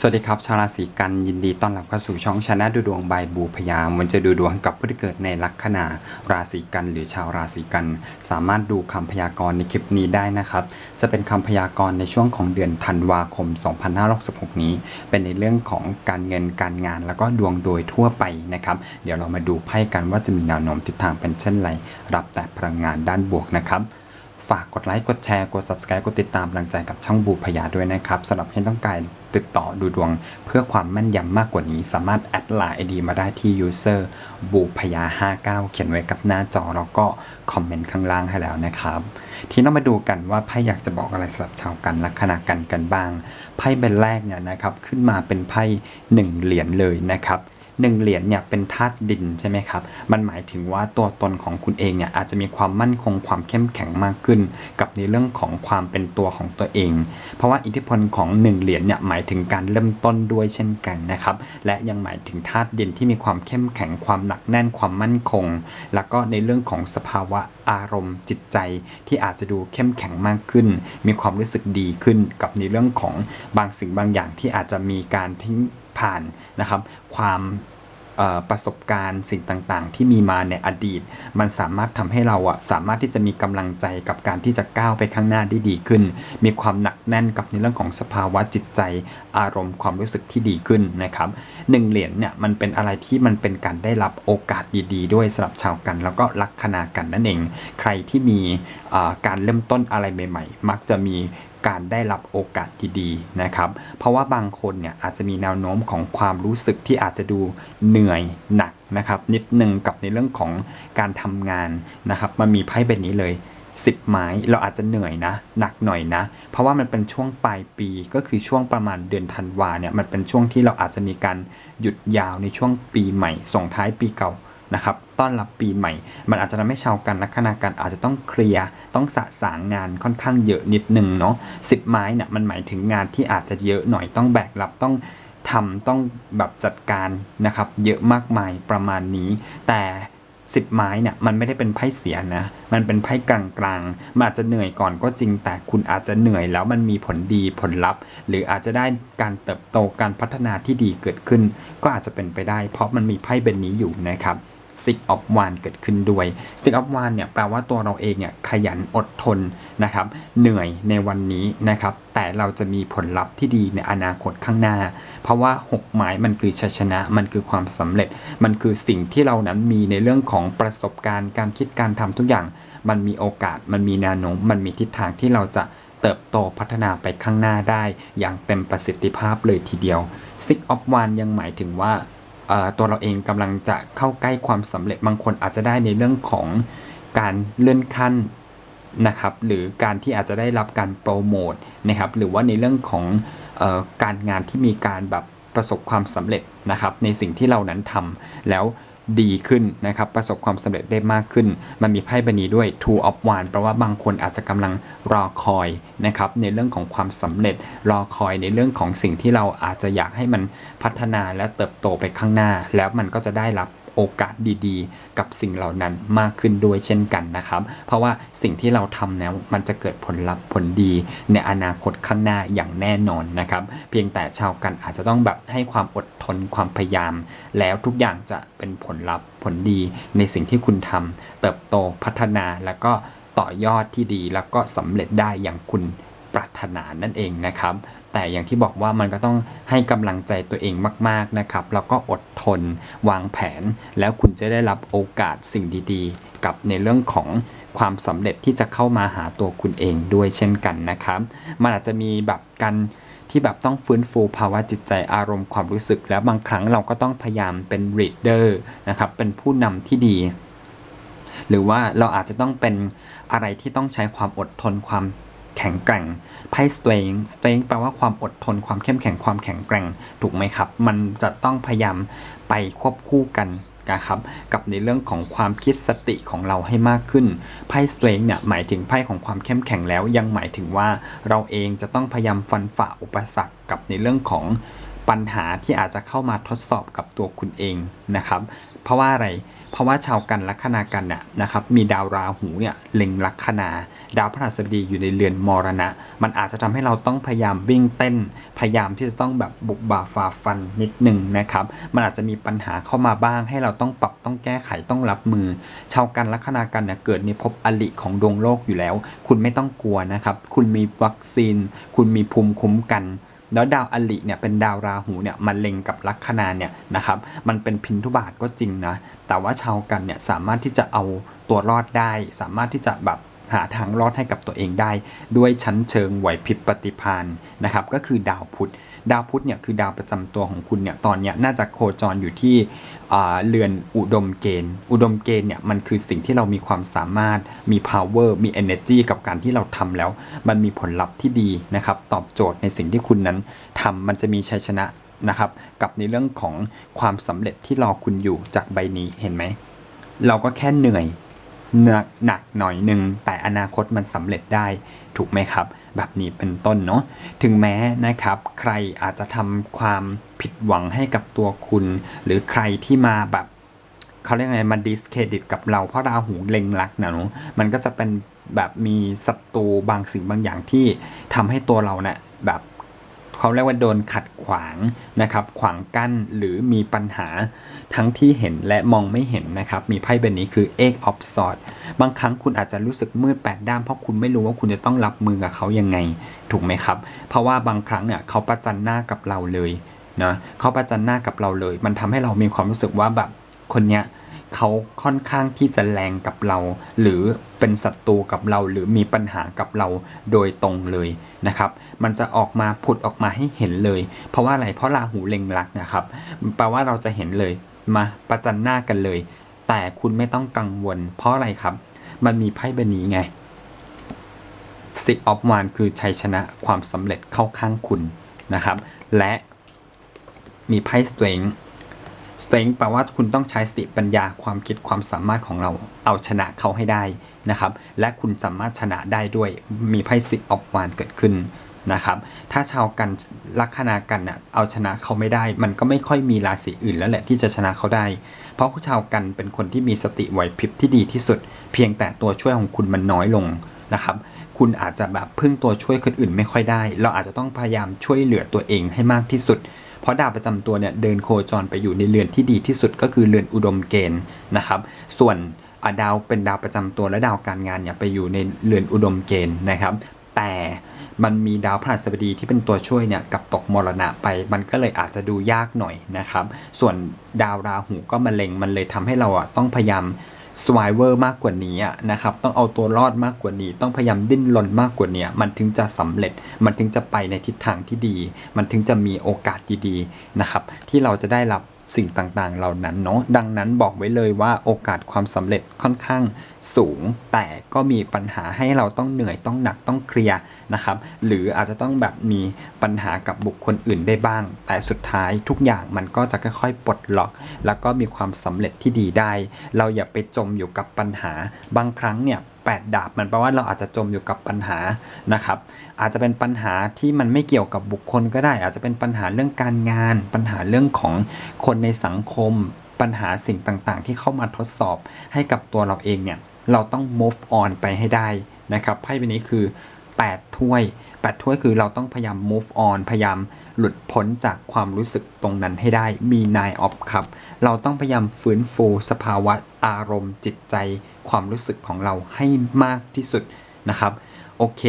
สวัสดีครับ ชาวราศีกันยินดีต้อนรับเข้าสู่ช่องชนะดูดวงใบบูพยามมันจะดูดวงกับผู้ที่เกิดในลัคนาราศีกันหรือชาวราศีกัน สามารถดูคำพยากรณ์ในคลิปนี้ได้นะครับ จะเป็นคำพยากรณ์ในช่วงของเดือนธันวาคม 2566 นี้ เป็นในเรื่องของการเงินการงาน แล้วก็ดวงโดยทั่วไปนะครับ เดี๋ยวเรามาดูไพ่กันว่าจะมีแนวโน้มทิศทางเป็นเช่นไร รับแต่พลังงานด้านบวกนะครับ ฝากกดไลค์ กดแชร์ กด subscribe กดติดตามกำลังใจกับช่องบูพยาด้วยนะครับสำหรับใครต้องการติดต่อดูดวง เพื่อความแม่นยำมากกว่านี้ สามารถแอดไลน์ไอดีมาได้ที่ user บูพยา59 เขียนไว้กับหน้าจอแล้วก็คอมเมนต์ข้างล่างให้แล้วนะครับ ที่เรามาดูกันว่าไพ่อยากจะบอกอะไรสำหรับชาวกันลัคนากันกันบ้าง ไพ่ใบแรกเนี่ยนะครับขึ้นมาเป็นไพ่หนึ่งเหรียญเลยนะครับ หนึ่งเหรียญเนี่ยเป็นธาตุดินใช่ไหมครับ มันหมายถึงว่าตัวตนของคุณเองเนี่ยอาจจะมีความมั่นคงความเข้มแข็งมากขึ้น กับในเรื่องของความเป็นตัวของตัวเอง เพราะว่าอิทธิพลของหนึ่งเหรียญเนี่ยหมายถึงการเริ่มต้นด้วยเช่นกันนะครับ และยังหมายถึงธาตุดินที่มีความเข้มแข็งความหนักแน่นความมั่นคง แล้วก็ในเรื่องของสภาวะอารมณ์จิตใจที่อาจจะดูเข้มแข็งมากขึ้น มีความรู้สึกดีขึ้นกับในเรื่องของบางสิ่งบางอย่างที่อาจจะมีการทิ้ง ผ่านนะครับ ความประสบการณ์สิ่งต่างๆ ที่มีมาในอดีต มันสามารถทำให้เราอะสามารถที่จะมีกำลังใจกับการที่จะก้าวไปข้างหน้าได้ดีขึ้น มีความหนักแน่นกับในเรื่องของสภาวะจิตใจ อารมณ์ความรู้สึกที่ดีขึ้นนะครับหนึ่งเหรียญเนี่ยมันเป็นอะไรที่มันเป็นการได้รับโอกาสดีๆ ด้วยสำหรับชาวกัน แล้วก็ลักคนากันนั่นเอง ใครที่มีการเริ่มต้นอะไรใหม่ ๆ มักจะมี การได้รับโอกาสดีๆนะครับ เพราะว่าบางคนเนี่ยอาจจะมีแนวโน้มของความรู้สึกที่อาจจะดูเหนื่อยหนักนะครับ นิดนึงกับในเรื่องของการทำงานนะครับมันมีไพ่แบบนี้เลย10ไม้เราอาจจะเหนื่อยนะ หนักหน่อยนะ เพราะว่ามันเป็นช่วงปลายปีก็คือช่วงประมาณเดือนธันวาเนี่ยมันเป็นช่วงที่เราอาจจะมีการหยุดยาวในช่วงปีใหม่ส่งท้ายปีเก่า นะครับต้อนรับปีใหม่ มันอาจจะทำให้ชาวกันลัคนากันอาจจะต้องเคลียร์ต้องสะสางงานค่อนข้างเยอะนิดนึงเนาะสิบไม้เนี่ยมันหมายถึงงานที่อาจจะเยอะหน่อยต้องแบกรับต้องทำต้องแบบจัดการนะครับเยอะมากมายประมาณนี้ แต่สิบไม้เนี่ยมันไม่ได้เป็นไพ่เสียนะ มันเป็นไพ่กลางๆ มันอาจจะเหนื่อยก่อนก็จริง แต่คุณอาจจะเหนื่อยแล้วมันมีผลดีผลลัพธ์ หรืออาจจะได้การเติบโตการพัฒนาที่ดีเกิดขึ้น ก็อาจจะเป็นไปได้ เพราะมันมีไพ่เบนนี้อยู่นะครับ Six of One เกิดขึ้นด้วย Six of One เนี่ยแปลว่าตัวเราเองเนี่ยขยันอดทนนะครับเหนื่อยในวันนี้นะครับแต่เราจะมีผลลัพธ์ที่ดีในอนาคตข้างหน้า เพราะว่า 6 หมายมันคือชัยชนะ มันคือความสำเร็จ มันคือสิ่งที่เรานั้นมีในเรื่องของประสบการณ์การคิดการทำทุกอย่าง มันมีโอกาสมันมีแนวโน้มมันมีทิศทางที่เราจะเติบโตพัฒนาไปข้างหน้าได้ อย่างเต็มประสิทธิภาพเลยทีเดียว Six of One ยังหมายถึงว่า ตัวเราเองกำลังจะเข้าใกล้ความสำเร็จบางคนอาจจะได้ในเรื่องของการเลื่อนขั้นนะครับ หรือการที่อาจจะได้รับการโปรโมทนะครับ หรือว่าในเรื่องของออการงานที่มีการแบบประสบความสำเร็จนะครับ ในสิ่งที่เรานั้นทำแล้ว ดีขึ้นนะครับประสบความสำเร็จได้มากขึ้น มันมีไพ่ใบนี้ด้วย Two of One แปลว่าบางคนอาจจะกำลังรอคอยนะครับในเรื่องของความสำเร็จรอคอยในเรื่องของสิ่งที่เราอาจจะอยากให้มันพัฒนาและเติบโตไปข้างหน้า แล้วมันก็จะได้รับ โอกาสดีๆ กับสิ่งเหล่านั้นมากขึ้นด้วยเช่นกันนะครับ เพราะว่าสิ่งที่เราทำแล้วมันจะเกิดผลลัพธ์ผลดีในอนาคตข้างหน้าอย่างแน่นอนนะครับ เพียงแต่ชาวกันอาจจะต้องแบบให้ความอดทนความพยายาม แล้วทุกอย่างจะเป็นผลลัพธ์ผลดีในสิ่งที่คุณทำเติบโตพัฒนาแล้วก็ต่อยอดที่ดีแล้วก็สำเร็จได้อย่างคุณปรารถนานั่นเองนะครับ แต่อย่างที่บอกว่ามันก็ต้องให้กำลังใจตัวเองมากๆนะครับ แล้วก็อดทนวางแผน แล้วคุณจะได้รับโอกาสสิ่งดีๆ กับในเรื่องของความสำเร็จที่จะเข้ามาหาตัวคุณเองด้วยเช่นกันนะครับ มันอาจจะมีแบบการที่แบบต้องฟื้นฟูภาวะจิตใจอารมณ์ความรู้สึก แล้วบางครั้งเราก็ต้องพยายามเป็น reader นะครับ เป็นผู้นำที่ดี หรือว่าเราอาจจะต้องเป็นอะไรที่ต้องใช้ความอดทนความแข็งแกร่ง ไพ่ strength strength แปลว่าความอดทนความเข้มแข็งความแข็งแกร่งถูกไหมครับ มันจะต้องพยายามไปควบคู่กันนะครับกับในเรื่องของความคิดสติของเราให้มากขึ้นไพ่ strength เนี่ยหมายถึงไพ่ของความเข้มแข็งแล้ว ยังหมายถึงว่าเราเองจะต้องพยายามฟันฝ่าอุปสรรคกับในเรื่องของปัญหาที่อาจจะเข้ามาทดสอบกับตัวคุณเองนะครับ เพราะว่าอะไรเพราะว่าชาวกันลัคนากันเนี่ยนะครับมีดาวราหูเนี่ยเล็งลัคนา ดาวพฤหัสบดีอยู่ในเรือนมรณะ มันอาจจะทำให้เราต้องพยายามวิ่งเต้น พยายามที่จะต้องแบบบุกบ่าฝ่าฟันนิดหนึ่งนะครับ มันอาจจะมีปัญหาเข้ามาบ้าง ให้เราต้องปรับต้องแก้ไขต้องรับมือ ชาวกันลัคนากันเนี่ยเกิดในภพอลิของดวงโลกอยู่แล้ว คุณไม่ต้องกลัวนะครับ คุณมีวัคซีน คุณมีภูมิคุ้มกันแล้วดาวอลิเนี่ยเป็นดาวราหูเนี่ยมันเล็งกับลัคนาเนี่ยนะครับมันเป็นพินทุบาทก็จริงนะ แต่ว่าชาวกันเนี่ยสามารถที่จะเอาตัวรอดได้ สามารถที่จะแบบ หาทางรอดให้กับตัวเองได้ ด้วยชั้นเชิงไหวพริบปฏิภาณนะครับก็คือดาวพุธดาวพุธเนี่ยคือดาวประจำตัวของคุณเนี่ยตอนเนี้ยน่าจะโคจรอยู่ที่เรือนอุดมเกณฑ์ อุดมเกณฑ์เนี่ยมันคือสิ่งที่เรามีความสามารถมี power มี energy กับการที่เราทำแล้ว มันมีผลลัพธ์ที่ดีนะครับตอบโจทย์ในสิ่งที่คุณนั้นทำมันจะมีชัยชนะนะครับกับในเรื่องของความสำเร็จที่รอคุณอยู่จากใบนี้เห็นไหม เราก็แค่เหนื่อย หนักหนักหน่อยหนึ่งแต่อนาคตมันสำเร็จได้ถูกไหมครับ แบบนี้เป็นต้นเนาะถึงแม้นะครับ ใครอาจจะทำความผิดหวังให้กับตัวคุณ หรือใครที่มาแบบเขาเรียกไงมาดิสเครดิตกับเราเพราะราหูเล็งลักนะเนาะมันก็จะเป็นแบบมีศัตรูบางสิ่งบางอย่างที่ทำให้ตัวเราเนี่ยแบบ เขาเรียกว่าโดนขัดขวางนะครับ ขวางกั้นหรือมีปัญหาทั้งที่เห็นและมองไม่เห็นนะครับ มีไพ่ใบนี้คือ Eight of Swords บางครั้งคุณอาจจะรู้สึกมืดแปดด้านเพราะคุณไม่รู้ว่าคุณจะต้องรับมือกับเขายังไงถูกไหมครับ เพราะว่าบางครั้งเนี่ยเขาประจันหน้ากับเราเลยนะเขาประจันหน้ากับเราเลย มันทำให้เรามีความรู้สึกว่าแบบคนเนี้ยเขาค่อนข้างที่จะแรงกับเรา หรือเป็นศัตรูกับเราหรือมีปัญหากับเราโดยตรงเลยนะครับ มันจะออกมาผุดออกมาให้เห็นเลย เพราะว่าอะไรเพราะราหูเล็งรักนะครับแปลว่าเราจะเห็นเลยมาประจันหน้ากันเลย แต่คุณไม่ต้องกังวล เพราะอะไรครับ มันมีไพ่ใบนี้ไง Six of Wands คือชัยชนะความสำเร็จเข้าข้างคุณนะครับ และมีไพ่ Strength Strength แปลว่าคุณต้องใช้สติปัญญาความคิดความสามารถของเราเอาชนะเขาให้ได้นะครับ และคุณสามารถชนะได้ด้วยมีไพ่สิบออกวานเกิดขึ้น นะครับ ถ้าชาวกันลัคนากันน่ะเอาชนะเขาไม่ได้ มันก็ไม่ค่อยมีราศีอื่นแล้วแหละที่จะชนะเขาได้ เพราะชาวกันเป็นคนที่มีสติไหวพริบที่ดีที่สุด เพียงแต่ตัวช่วยของคุณมันน้อยลงนะครับคุณอาจจะแบบพึ่งตัวช่วยคนอื่นไม่ค่อยได้ เราอาจจะต้องพยายามช่วยเหลือตัวเองให้มากที่สุด เพราะดาวประจำตัวเนี่ยเดินโคจรไปอยู่ในเรือนที่ดีที่สุดก็คือเรือนอุดมเกณฑ์นะครับ ส่วนดาวเป็นดาวประจำตัวและดาวการงานเนี่ยไปอยู่ในเรือนอุดมเกณฑ์นะครับ แต่ มันมีดาวพฤหัสบดีที่เป็นตัวช่วยเนี่ยกับตกมรณะไป มันก็เลยอาจจะดูยากหน่อยนะครับ ส่วนดาวราหูก็มาเล็งมันเลยทำให้เราอะต้องพยายามสวายเวอร์มากกว่านี้นะครับ ต้องเอาตัวรอดมากกว่านี้ ต้องพยายามดิ้นรนมากกว่านี้ มันถึงจะสำเร็จ มันถึงจะไปในทิศทางที่ดี มันถึงจะมีโอกาสดีๆนะครับ ที่เราจะได้รับ สิ่งต่างๆ เหล่านั้นเนาะดังนั้นบอกไว้เลยว่าโอกาสความสำเร็จค่อนข้างสูง แต่ก็มีปัญหาให้เราต้องเหนื่อยต้องหนักต้องเคลียร์นะครับหรืออาจจะต้องแบบมีปัญหากับบุคคลอื่นได้บ้าง แต่สุดท้ายทุกอย่างมันก็จะค่อยๆปลดล็อก แล้วก็มีความสำเร็จที่ดีได้ เราอย่าไปจมอยู่กับปัญหาบางครั้งเนี่ย แปดดาบ มันแปลว่าเราอาจจะจมอยู่กับปัญหานะครับ อาจจะเป็นปัญหาที่มันไม่เกี่ยวกับบุคคลก็ได้ อาจจะเป็นปัญหาเรื่องการงาน ปัญหาเรื่องของคนในสังคม ปัญหาสิ่งต่างๆ ที่เข้ามาทดสอบให้กับตัวเราเองเนี่ย เราต้อง move on ไปให้ได้นะครับไพ่ใบนี้คือ 8 ถ้วย 8 ถ้วยคือเราต้องพยายาม move on พยายาม หลุดพ้นจากความรู้สึกตรงนั้นให้ได้มี nine of ครับ เราต้องพยายามฟื้นฟูสภาวะอารมณ์จิตใจ ความรู้สึกของเราให้มากที่สุดนะครับ โอเค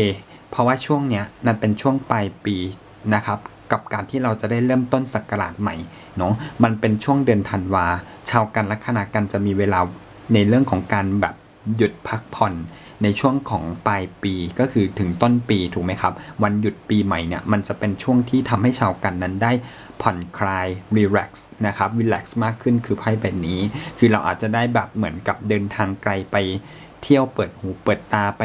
เพราะว่าช่วงเนี้ยมันเป็นช่วงปลายปีนะครับกับการที่เราจะได้เริ่มต้นศักราชใหม่เนาะมันเป็นช่วงเดือนธันวา ชาวกันลัคนากันจะมีเวลาในเรื่องของการแบบ หยุดพักผ่อนในช่วงของปลายปีก็คือถึงต้นปีถูกไหมครับ วันหยุดปีใหม่เนี่ยมันจะเป็นช่วงที่ทำให้ชาวกันนั้นได้ผ่อนคลายรีแลกซ์นะครับรีแลกซ์มากขึ้นคือไพ่ใบนี้ คือเราอาจจะได้แบบเหมือนกับเดินทางไกลไปเที่ยวเปิดหูเปิดตาไป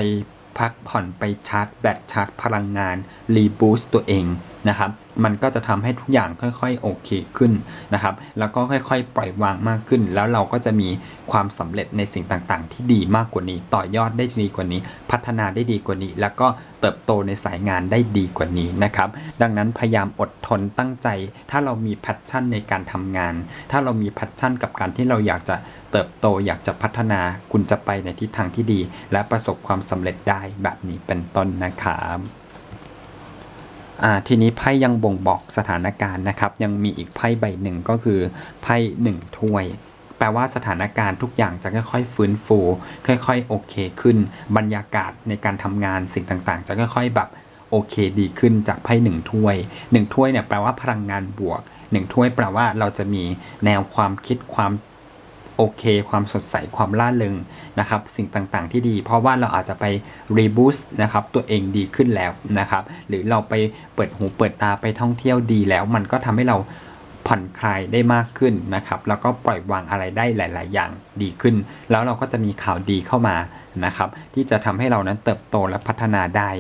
พักผ่อนไปชาร์จแบตชาร์จพลังงานรีบูสต์ตัวเองนะครับ มันก็จะทำให้ทุกอย่างค่อยๆโอเคขึ้นนะครับ แล้วก็ค่อยๆ ปล่อยวางมากขึ้น แล้วเราก็จะมีความสำเร็จในสิ่งต่างๆ ที่ดีมากกว่านี้ ต่อยอดได้ดีกว่านี้ พัฒนาได้ดีกว่านี้ แล้วก็เติบโตในสายงานได้ดีกว่านี้นะครับ ดังนั้นพยายามอดทนตั้งใจ ถ้าเรามีแพชชั่นในการทำงาน ถ้าเรามีแพชชั่นกับการที่เราอยากจะเติบโตอยากจะพัฒนาคุณจะไปในทิศทางที่ดี และประสบความสำเร็จได้แบบนี้เป็นต้นนะครับ ทีนี้ไพ่ยังบ่งบอกสถานการณ์นะครับ ยังมีอีกไพ่ใบหนึ่งก็คือไพ่หนึ่งถ้วย แปลว่าสถานการณ์ทุกอย่างจะค่อยๆฟื้นฟู ค่อยๆโอเคขึ้น บรรยากาศในการทำงานสิ่งต่างๆ จะค่อยๆแบบโอเคดีขึ้นจากไพ่หนึ่งถ้วยหนึ่งถ้วยเนี่ยแปลว่าพลังงานบวกหนึ่งถ้วยแปลว่าเราจะมีแนวความคิดความ โอเค ความสดใสความล่าเริงนะครับสิ่งต่างๆ ที่ดี เพราะว่าเราอาจจะไปรีบูสต์นะครับตัวเองดีขึ้นแล้วนะครับหรือเราไปเปิดหูเปิดตาไปท่องเที่ยวดีแล้ว มันก็ทำให้เราผ่อนคลายได้มากขึ้นนะครับแล้วก็ปล่อยวางอะไรได้หลาย ๆ อย่างดีขึ้น แล้วเราก็จะมีข่าวดีเข้ามานะครับที่จะทำให้เรานั้นเติบโตและพัฒนาได้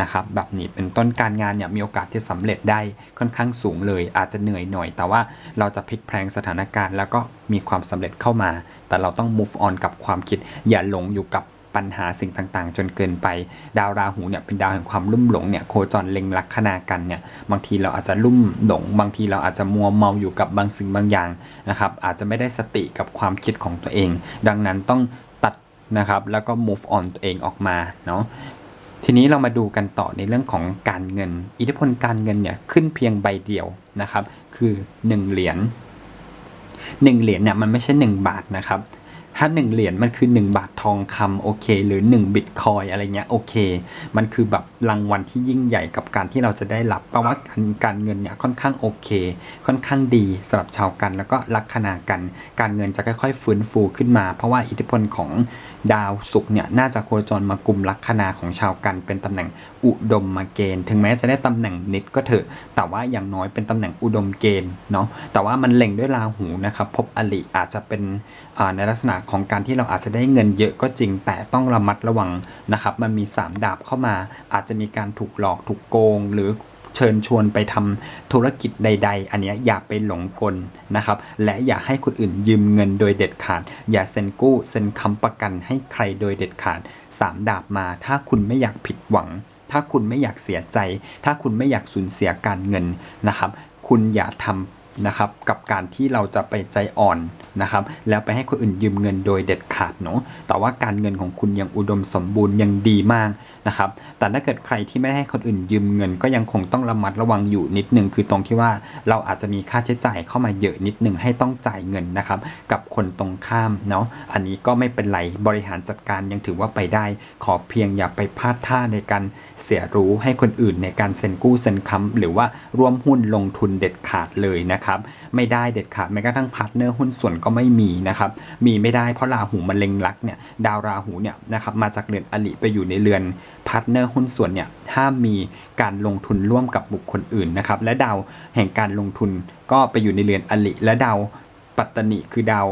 นะครับแบบนี้เป็นต้นการงานเนี่ยมีโอกาสที่สำเร็จได้ค่อนข้างสูงเลย อาจจะเหนื่อยหน่อย แต่ว่าเราจะพลิกแพลงสถานการณ์ แล้วก็มีความสำเร็จเข้ามา แต่เราต้อง move on กับความคิด อย่าหลงอยู่กับปัญหาสิ่งต่างๆ จนเกินไป ดาวราหูเนี่ยเป็นดาวแห่งความลุ่มหลงเนี่ยโคจรเล็งลัคนากันเนี่ยบางทีเราอาจจะลุ่มหลง บางทีเราอาจจะมัวเมาอยู่กับบางสิ่งบางอย่างนะครับอาจจะไม่ได้สติกับความคิดของตัวเอง ดังนั้นต้องตัดนะครับแล้วก็ move on ตัวเองออกมาเนาะ ทีนี้เรามาดูกันต่อในเรื่องของการเงิน อิทธิพลการเงินเนี่ยขึ้นเพียงใบเดียวนะครับ คือ 1 เหรียญ1เหรียญเนี่ยมันไม่ใช่ 1 บาทนะครับ ถ้า1เหรียญมันคือ1บาททองคำโอเค หรือ1บิตคอยอะไรเงี้ยโอเค มันคือแบบรางวัลที่ยิ่งใหญ่กับการที่เราจะได้รับเพราะว่าการการเงินเนี่ยค่อนข้างโอเค ค่อนข้างดีสำหรับชาวกัน แล้วก็ลักคนากัน การเงินจะค่อยๆฟื้นฟูขึ้นมา เพราะว่าอิทธิพลของดาวศุกร์เนี่ยน่าจะโคจรมากลุ่มลัคนาของชาวกัน เป็นตำแหน่งอุดมมาเกณฑ์ ถึงแม้จะได้ตำแหน่งนิดก็เถอะแต่ว่าอย่างน้อยเป็นตำแหน่งอุดมเกณฑ์เนาะแต่ว่ามันเล็งด้วยราหูนะครับพบอลิอาจจะเป็นในลักษณะของการที่เราอาจจะได้เงินเยอะก็จริง แต่ต้องระมัดระวังนะครับ มันมี 3 ดาบเข้ามา อาจจะมีการถูกหลอกถูกโกง หรือเชิญชวนไปทำธุรกิจใด ๆ อันนี้อย่าไปหลงกลนะครับ และอย่าให้คนอื่นยืมเงินโดยเด็ดขาด อย่าเซ็นกู้เซ็นค้ำประกันให้ใครโดยเด็ดขาด 3 ดาบมา ถ้าคุณไม่อยากผิดหวัง ถ้าคุณไม่อยากเสียใจ ถ้าคุณไม่อยากสูญเสียการเงินนะครับ คุณอย่าทำนะครับกับการที่เราจะไปใจอ่อน นะครับแล้วไปให้คนอื่นยืมเงินโดยเด็ดขาดเนาะแต่ว่าการเงินของคุณยังอุดมสมบูรณ์ยังดีมากนะครับแต่ถ้าเกิดใครที่ไม่ให้คนอื่นยืมเงิน ก็ยังคงต้องระมัดระวังอยู่นิดนึงคือตรงที่ว่าเราอาจจะมีค่าใช้จ่ายเข้ามาเยอะนิดนึงให้ต้องจ่ายเงินนะครับกับคนตรงข้ามเนาะอันนี้ก็ไม่เป็นไรบริหารจัดการยังถือว่าไปได้ ขอเพียงอย่าไปพลาดท่าในการ เสียรู้ให้คนอื่นในการเซ็นกู้เซ็นค้ำหรือว่าร่วมหุ้นลงทุนเด็ดขาดเลยนะครับ ไม่ได้เด็ดขาดแม้กระทั่งพาร์ทเนอร์หุ้นส่วนก็ไม่มีนะครับ มีไม่ได้เพราะราหูมันเล็งลักเนี่ยดาวราหูเนี่ยนะครับมาจากเรือนอลิไปอยู่ในเรือนพาร์ทเนอร์หุ้นส่วนเนี่ยห้ามมีการลงทุนร่วมกับบุคคลอื่นนะครับและดาวแห่งการลงทุนก็ไปอยู่ในเรือนอลิและดาวปัตตนิคือดาว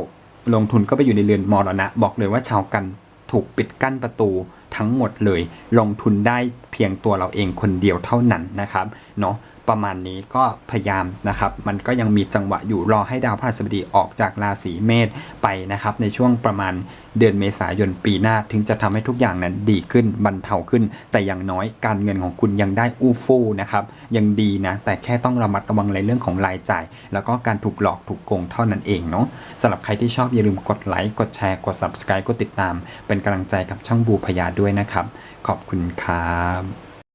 ลงทุนก็ไปอยู่ในเรือนมรณะ บอกเลยว่าชาวกันถูกปิดกั้นประตู ทั้งหมดเลย ลงทุนได้เพียงตัวเราเองคนเดียวเท่านั้นนะครับเนาะ ประมาณนี้ก็พยายามนะครับ มันก็ยังมีจังหวะอยู่รอให้ดาวพฤหัสบดีออกจากราศีเมษไปนะครับ ในช่วงประมาณเดือนเมษายนปีหน้า ถึงจะทำให้ทุกอย่างนั้นดีขึ้นบรรเทาขึ้น แต่อย่างน้อยการเงินของคุณยังได้อู้ฟู่นะครับ ยังดีนะ แต่แค่ต้องระมัดระวังในเรื่องของรายจ่าย แล้วก็การถูกหลอกถูกโกงเท่านั้นเองเนาะสำหรับใครที่ชอบอย่าลืมกดไลค์กดแชร์กด subscribe กดติดตาม เป็นกำลังใจกับช่องบูพยาด้วยนะครับ ขอบคุณครับ